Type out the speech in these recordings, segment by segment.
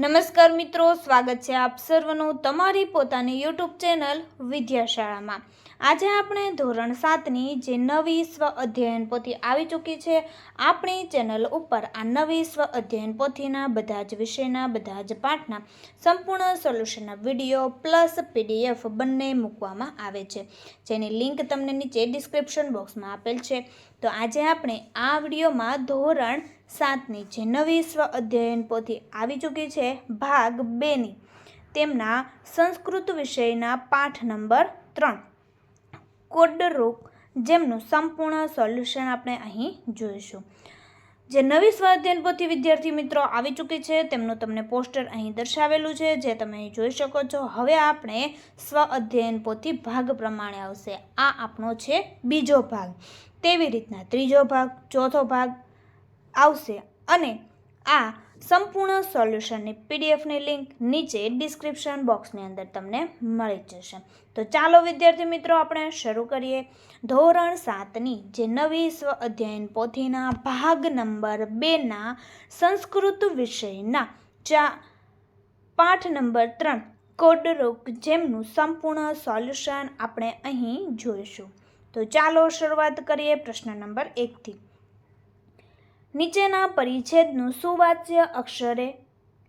નમસ્કાર મિત્રો, સ્વાગત છે આપ સર્વનું તમારી પોતાની યુટ્યુબ ચેનલ વિદ્યાશાળામાં. આજે આપણે ધોરણ સાતની જે નવી સ્વ અધ્યયન પોથી આવી ચૂકી છે, આપણી ચેનલ ઉપર આ નવી સ્વ અધ્યયન પોથીના બધા જ વિષયના, બધા જ પાઠના સંપૂર્ણ સોલ્યુશનના વીડિયો પ્લસ પીડીએફ બંને મૂકવામાં આવે છે. જેની લિંક તમને નીચે ડિસ્ક્રિપ્શન બોક્સમાં આપેલ છે. તો આજે આપણે આ વિડીયોમાં ધોરણ સાતની જે નવી સ્વ અધ્યયન પોથી આવી ચૂકી છે ભાગ બેની. તેમના સંસ્કૃત વિષયના પાઠ નંબર ત્રણ. કોડરૂક જેમનું સંપૂર્ણ સોલ્યુશન આપણે અહીં જોઈશું. જે નવી સ્વ અધ્યયન પોથી વિદ્યાર્થી મિત્રો આવી ચૂકી છે, તેમનું તમને પોસ્ટર અહીં દર્શાવેલું છે, જે તમે અહીં જોઈ શકો છો. હવે આપણે સ્વ અધ્યયન પોથી ભાગ પ્રમાણે આવશે. આ આપણો છે બીજો ભાગ. તેવી રીતના ત્રીજો ભાગ, ચોથો ભાગ આવશે અને આ સંપૂર્ણ સોલ્યુશનની પીડીએફની લિંક નીચે ડિસ્ક્રિપ્શન બોક્સની અંદર તમને મળી જશે. તો ચાલો વિદ્યાર્થી મિત્રો, આપણે શરૂ કરીએ. ધોરણ સાતની જે નવી સ્વ અધ્યયન પોથીના ભાગ નંબર બેના સંસ્કૃત વિષયના ચા પાઠ નંબર ત્રણ કોડરોગ જેમનું સંપૂર્ણ સોલ્યુશન આપણે અહીં જોઈશું. તો ચાલો શરૂઆત કરીએ પ્રશ્ન નંબર એકથી. નીચેના પરિચ્છેદનું સુવાચ્ય અક્ષરે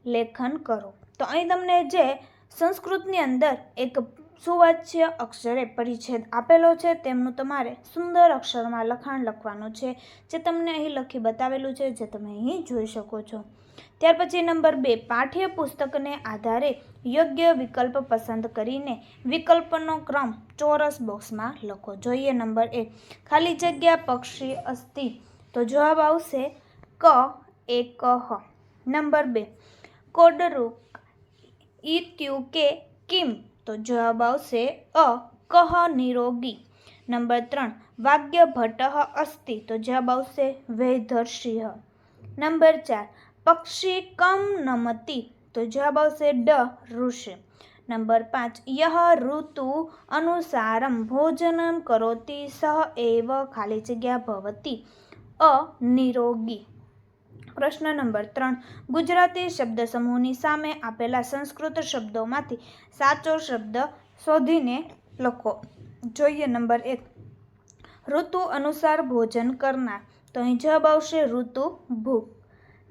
લેખન કરો. તો અહીં તમને જે સંસ્કૃતની અંદર એક સુવાચ્ય અક્ષરે પરિચ્છેદ આપેલો છે, તેમનું તમારે સુંદર અક્ષરમાં લખાણ લખવાનું છે, જે તમને અહીં લખી બતાવેલું છે, જે તમે અહીં જોઈ શકો છો. ત્યાર પછી નંબર બે, પાઠ્યપુસ્તકને આધારે યોગ્ય વિકલ્પ પસંદ કરીને વિકલ્પનો ક્રમ ચોરસ બોક્સમાં લખો. જોઈએ નંબર એક, ખાલી જગ્યા પક્ષી અસ્થિ તો જવાબ આવશે ક એક હ. નંબર બે. કોડરૂક ઇત્યુ કે કિમ? તો જવાબ આવશે અ કહ નિરોગી. નંબર ત્રણ. વાગ્ય ભટ્ટ અસ્તિ તો જવાબ આવશે વૈધર્ષિહ નંબર ચાર. પક્ષી કમ નમતી. તો જવાબ આવશે ડ, ઋષિ. નંબર પાંચ. યહ ઋતુ અનુસારમ ભોજનમ કરોતી સહ એવ. ખાલી જગ્યા ભવતી. અ નિરોગી પ્રશ્ન નંબર ત્રણ. ગુજરાતી શબ્દ સમૂહની સામે આપેલા સંસ્કૃત શબ્દોમાંથી સાચો શબ્દ શોધીને લખો. જોઈએ નંબર એક. ઋતુ અનુસાર ભોજન કરનાર. તો અહીં જવાબ આવશે ઋતુ ભૂખ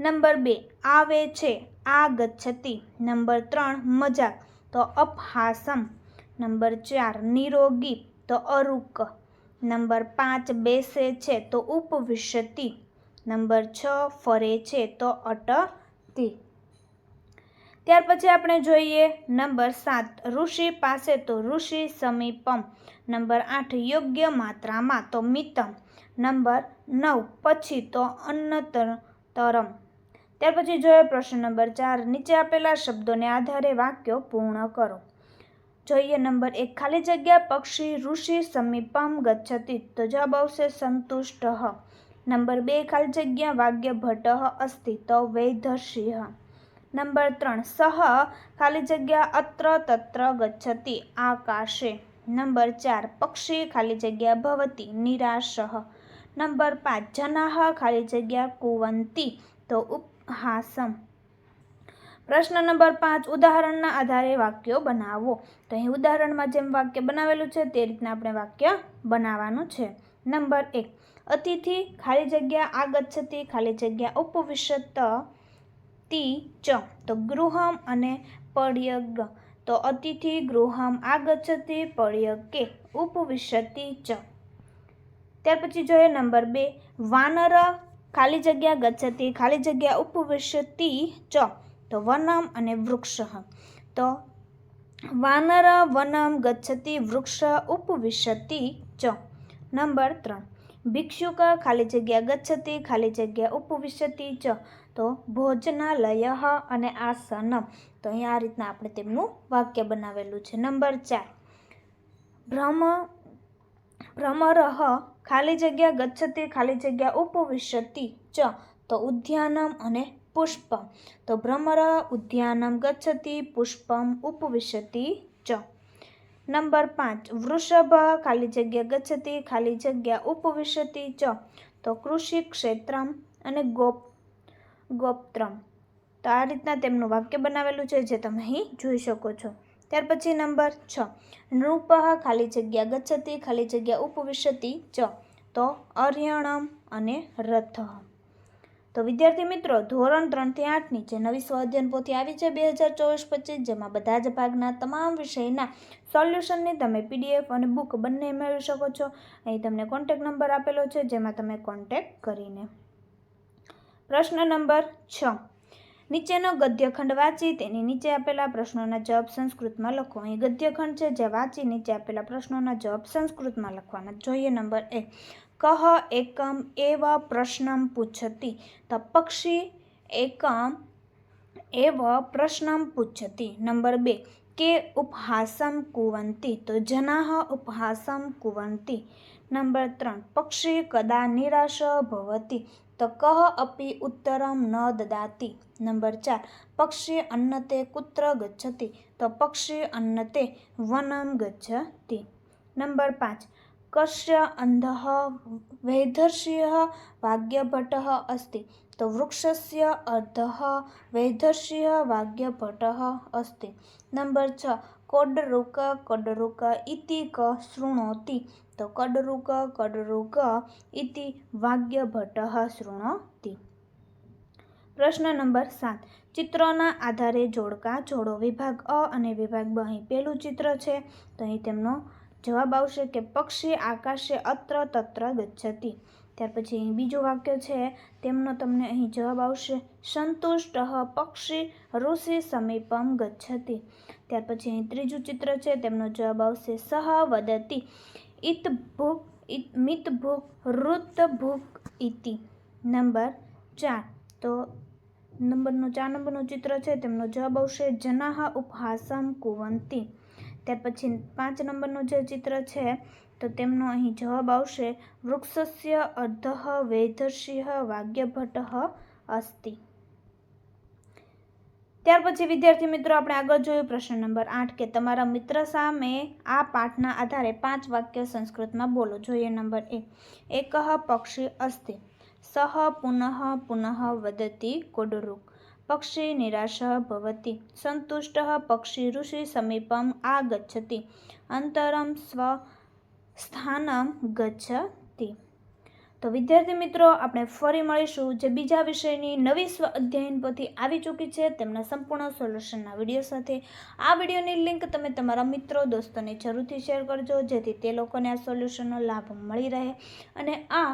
નંબર બે. આવે છે. આ ગચ્છતી નંબર ત્રણ. મજાક. તો અપહાસમ. નંબર ચાર. નિરોગી. તો અરુક. નંબર પાંચ બેસે છે, તો ઉપવિશતી. નંબર છ ફરે છે, તો અટતી ત્યાર પછી આપણે જોઈએ નંબર સાત, ઋષિ પાસે તો ઋષિ સમીપમ. નંબર આઠ, યોગ્ય માત્રામાં તો મિતમ. નંબર નવ, પછી તો અન્નતરમ તરમ ત્યાર પછી જોયો પ્રશ્ન નંબર ચાર, નીચે આપેલા શબ્દોને આધારે વાક્યો પૂર્ણ કરો. જોઈએ નંબર એક. ખાલી જગ્યા પક્ષી, ઋષિ, સમીપમ ગચ્છતિ તો જવાબ આવશે સંતુષ્ટ. નંબર બે, ખાલી જગ્યા વાગ્ય ભટ્ટ અસ્તિ. તો વૈધસિંહ નંબર ત્રણ, સહ, ખાલી જગ્યા અત્ર તત્ર ગચ્છતિ આકાશે. નંબર ચાર, પક્ષી, ખાલી જગ્યા ભવતી નિરાશ. નંબર પાંચ જનાહ ખાલી જગ્યા કુવંતી. તો ઉપહાસમ. પ્રશ્ન નંબર પાંચ, ઉદાહરણના આધારે વાક્યો બનાવો. તો અહીં ઉદાહરણમાં જેમ વાક્ય બનાવેલું છે, તે રીતના આપણે વાક્ય બનાવવાનું છે. નંબર એક, અતિથિ ખાલી જગ્યા આગચ્છતી ખાલી જગ્યા ઉપવિશત તી ચ. તો ગૃહમ અને પર્યગ તો અતિથિ ગૃહમ આગચ્છતી પર્યકે ઉપવિશતી ચ. ત્યાર પછી જોઈએ નંબર બે, વાનર ખાલી જગ્યા ગચ્છતી ખાલી જગ્યા ઉપવિશતી ચ. તો વનમ અને વૃક્ષ. તો વાનર વનમ ગચ્છતી વૃક્ષ ઉપવિશતી ચ. નંબર ત્રણ. ભિક્ષુક ખાલી જગ્યા ગચ્છતી, ખાલી જગ્યા ઉપવિશતી ચ. તો ભોજનાલય અને આસનમ તો અહીંયા આ રીતના આપણે તેમનું વાક્ય બનાવેલું છે. નંબર ચાર. ભ્રમ, ભ્રમરહ, ખાલી જગ્યા ગચ્છતી, ખાલી જગ્યા ઉપવિશતી ચ. તો ઉદ્યાનમ અને પુષ્પમ તો ભ્રમર ઉદ્યાનમ ગચ્છતી પુષ્પમ ઉપવિશતિ ચ નંબર પાંચ વૃષભ ખાલી જગ્યા ગચ્છતી ખાલી જગ્યા ઉપવિશતિ ચ તો કૃષિ ક્ષેત્રમ અને ગોપ ગોપત્રમ તો આ રીતના તેમનું વાક્ય બનાવેલું છે જે તમે અહીં જોઈ શકો છો। ત્યાર પછી નંબર છ, નૃપઃ ખાલી જગ્યા ગચ્છતિ ખાલી જગ્યા ઉપવિશતિ ચ। તો અર્યણમ અને રથ તો વિદ્યાર્થી મિત્રો, ધોરણ ત્રણથી આઠની જે નવી સ્વાધ્યન પોથી આવી છે બે હજાર ચોવીસ પચીસ, જેમાં બધા જ ભાગના તમામ વિષયના સોલ્યુશનની તમે પીડીએફ અને બુક બંને મેળવી શકો છો. અહીં તમને કોન્ટેક નંબર આપેલો છે, જેમાં તમે કોન્ટેક કરીને. પ્રશ્ન નંબર છ. નીચેનો ગદ્યખંડ વાંચી, તેની નીચે આપેલા પ્રશ્નોના જવાબ સંસ્કૃતમાં લખો. અહીં ગદ્યખંડ છે, જે વાંચી, નીચે આપેલા પ્રશ્નોના જવાબ સંસ્કૃતમાં લખવાના. જોઈએ નંબર એક કહ એકમ એવ પ્રશ્નમ પૂછતી તપક્ષી પક્ષી એકમ એવ પ્રશ્નમ પૂછતી નંબર બે કે ઉપહાસમ કુવંતી તો જનાહ ઉપહાસમ કુવંતી નંબર ત્રણ પક્ષી કદા નિરાશ ભવતી તો કહ અપી ઉત્તરમ ન દદાતી નંબર ચાર પક્ષી અન્નતે કુત્ર ગચ્છતી તો પક્ષી અન્નતે વનમ ગચ્છતી નંબર પાંચ કસ્ય अन्धः વૈધર્ષ્યઃ वाग्यभटः અસ્તિ તો વૃક્ષસ્ય अर्धः વૈધર્ષ્યઃ વાગ્યભટઃ અસ્તિ નંબર છ કોડરુક કડરુક ઇતિ ક શૃણોતિ તો કડરુક કડરુક ઇતિ વાગ્યભટઃ શૃણોતિ પ્રશ્ન નંબર સાત ચિત્રોના આધારે જોડકા જોડો વિભાગ અ અને વિભાગ બ અહીં પહેલું ચિત્ર છે। તો અહીં તેમનો જવાબ આવશે કે પક્ષી આકાશે અત્ર તત્ર ગચ્છતિ. ત્યાર પછી અહીં બીજું વાક્ય છે, તેમનો તમને અહીં જવાબ આવશે, સંતુષ્ટ પક્ષી ઋષિ સમીપમ ગચ્છતિ. ત્યાર પછી અહીં ત્રીજું ચિત્ર છે, તેમનો જવાબ આવશે સહ વદતી. ઇત ભૂક મિત ભૂક, ઋત ભૂક ઇતિ નંબર ચાર. તો નંબરનું, ચાર નંબરનું ચિત્ર છે, તેમનો જવાબ આવશે જનાહ ઉપહાસમ કુવંતી. ત્યાર પછી પાંચ નંબરનું જે ચિત્ર છે, તો તેમનો અહીં જવાબ આવશે, વૃક્ષસ્ય અર્ધ વૈધર્ષિઃ વાગ્યભટ્ટ અસ્તિ. ત્યાર પછી વિદ્યાર્થી મિત્રો, આપણે આગળ જોયું પ્રશ્ન નંબર આઠ કે તમારા મિત્ર સામે આ પાઠના આધારે પાંચ વાક્ય સંસ્કૃતમાં બોલો. જોઈએ નંબર એક એકઃ પક્ષી અસ્તિ સહ પુનઃ પુનઃ વદતી કોડરુક. પક્ષી નિરાશ ભવતી. સંતુષ્ટ પક્ષી ઋષિ સમીપમ આગચ્છતિ. અંતરમ સ્વ સ્થાનમ તો વિદ્યાર્થી મિત્રો, આપણે ફરી મળીશું જે બીજા વિષયની નવી સ્વ અધ્યયન પોથી આવી ચૂકી છે તેમના સંપૂર્ણ સોલ્યુશનના વીડિયો સાથે. આ વિડીયોની લિંક તમે તમારા મિત્રો, દોસ્તોને જરૂરથી શેર કરજો, જેથી તે લોકોને આ સોલ્યુશનનો લાભ મળી રહે. અને આ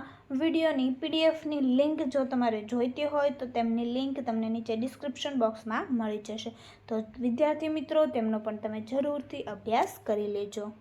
વિડીયોની પીડીએફની લિંક જો તમારે જોઈતી હોય તો તેમની લિંક તમને નીચે ડિસ્ક્રિપ્શન બોક્સમાં મળી જશે. તો વિદ્યાર્થી મિત્રો, તેમનો પણ તમે જરૂરથી અભ્યાસ કરી લેજો.